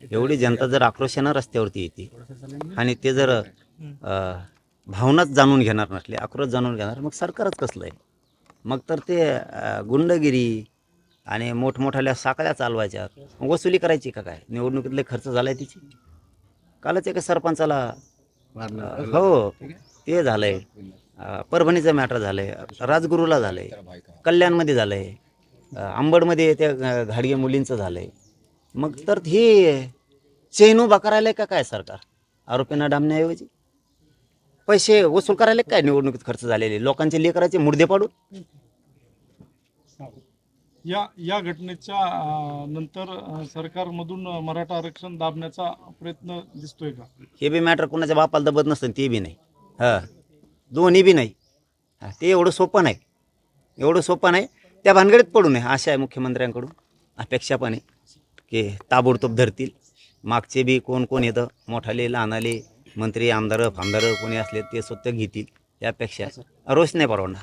एवढी जनता जर आक्रोशानं रस्त्यावरती येते आणि ते जर भावनाच जाणून घेणार नसले आक्रोश जाणून घेणार मग सरकारच कसलं आहे? मग तर ते गुंडगिरी आणि मोठमोठ्याल्या साकळ्या चालवायच्या. मग वसुली करायची का काय? निवडणुकीतले खर्च झालाय तिची? कालच एका सरपंचाला हो ते झालंय. परभणीचं मॅटर झालंय. राजगुरूला झालंय. कल्याणमध्ये झालंय. अ, अंबडमध्ये त्या घाडगे मुलींचं झालंय. मग तर हे चेन उभा करायला का काय सरकार? आरोपींना डांबण्याऐवजी पैसे वसूल करायला काय निवडणुकीत खर्च झालेले? लोकांचे लेकराचे मुर्दे पाडून? या या घटनेच्या अं, नंतर अं, सरकारमधून अं, मराठा आरक्षण दाबण्याचा प्रयत्न दिसतोय का? हे बी मॅटर कोणाच्या बापाला दबत नसतं ते बी नाही. हां. दोन्ही बी नाही. हा, ते एवढं सोपं नाही. एवढं सोपं नाही. त्या भानगडीत पडू नये आशा आहे मुख्यमंत्र्यांकडून. अपेक्षा पण आहे. की ताबडतोब धरतील. मागचे बी कोण कोण येतं? मोठाले लहानाले मंत्री आमदार फामदार कोणी असले ते स्वतः घेतील. यापेक्षा रोष नाही परवडणार.